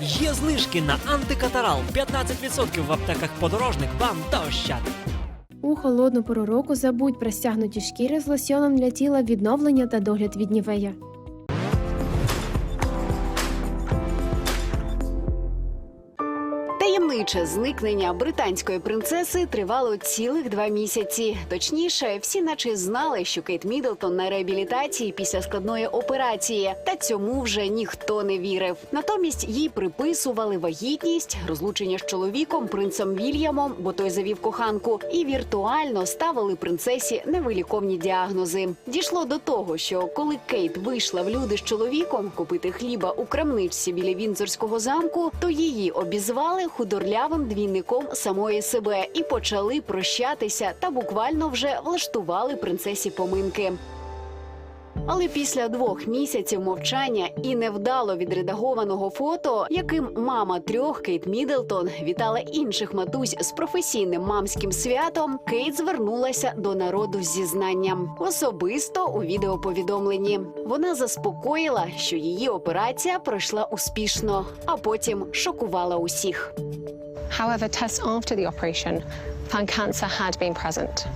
Є знижки на антикатарал 15% в аптеках подорожник вам та. У холодну пору року забудь про стягнуті шкіри з лосьоном для тіла відновлення та догляд від нівея. Таємниче зникнення британської принцеси тривало цілих два місяці. Точніше, всі наче знали, що Кейт Міддлтон на реабілітації після складної операції, та цьому вже ніхто не вірив. Натомість їй приписували вагітність, розлучення з чоловіком, принцем Вільямом, бо той завів коханку, і віртуально ставили принцесі невиліковні діагнози. Дійшло до того, що коли Кейт вийшла в люди з чоловіком купити хліба у крамничці біля Вінзорського замку, то її обізвали худорлявим двійником самої себе і почали прощатися та буквально вже влаштували принцесі поминки. Але після двох місяців мовчання і невдало відредагованого фото, яким мама трьох Кейт Міддлтон вітала інших матусь з професійним мамським святом, Кейт звернулася до народу з зізнанням особисто у відеоповідомленні. Вона заспокоїла, що її операція пройшла успішно, а потім шокувала усіх. However, tests after the operation found cancer had been present.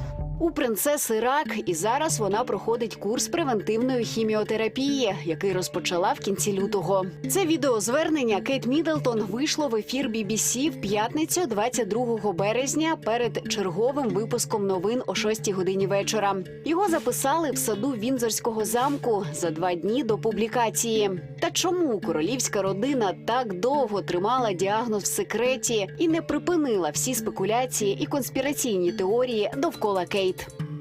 У принцеси рак, і зараз вона проходить курс превентивної хіміотерапії, який розпочала в кінці лютого. Це відеозвернення Кейт Міддлтон вийшло в ефір BBC в п'ятницю, 22 березня, перед черговим випуском новин о 6 годині вечора. Його записали в саду Вінзорського замку за два дні до публікації. Та чому королівська родина так довго тримала діагноз в секреті і не припинила всі спекуляції і конспіраційні теорії довкола Кейт? State.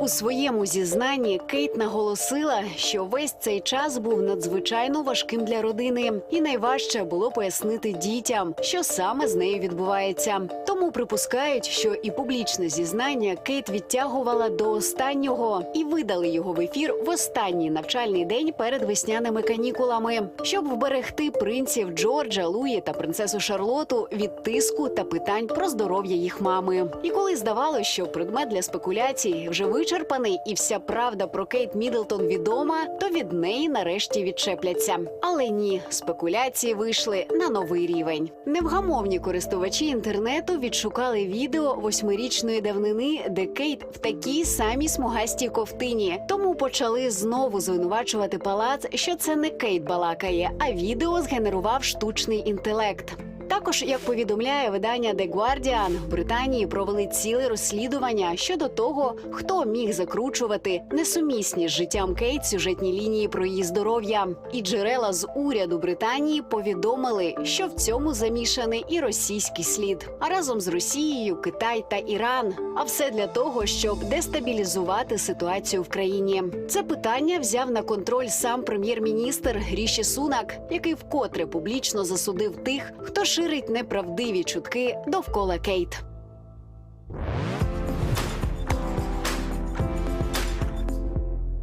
У своєму зізнанні Кейт наголосила, що весь цей час був надзвичайно важким для родини, і найважче було пояснити дітям, що саме з нею відбувається. Тому припускають, що і публічне зізнання Кейт відтягувала до останнього і видали його в ефір в останній навчальний день перед весняними канікулами, щоб вберегти принців Джорджа, Луї та принцесу Шарлоту від тиску та питань про здоров'я їх мами. І коли здавалося, що предмет для спекуляцій вже вичерпаний, і вся правда про Кейт Міддлтон відома, то від неї нарешті відчепляться. Але ні, спекуляції вийшли на новий рівень. Невгамовні користувачі інтернету відшукали відео восьмирічної давнини, де Кейт в такій самій смугастій ковтині. Тому почали знову звинувачувати палац, що це не Кейт балакає, а відео згенерував штучний інтелект. Також, як повідомляє видання The Guardian, в Британії провели ціле розслідування щодо того, хто міг закручувати несумісні з життям Кейт сюжетні лінії про її здоров'я. І джерела з уряду Британії повідомили, що в цьому замішаний і російський слід, а разом з Росією, Китай та Іран. А все для того, щоб дестабілізувати ситуацію в країні. Це питання взяв на контроль сам прем'єр-міністр Гріші Сунак, який вкотре публічно засудив тих, хто ширить неправдиві чутки довкола Кейт.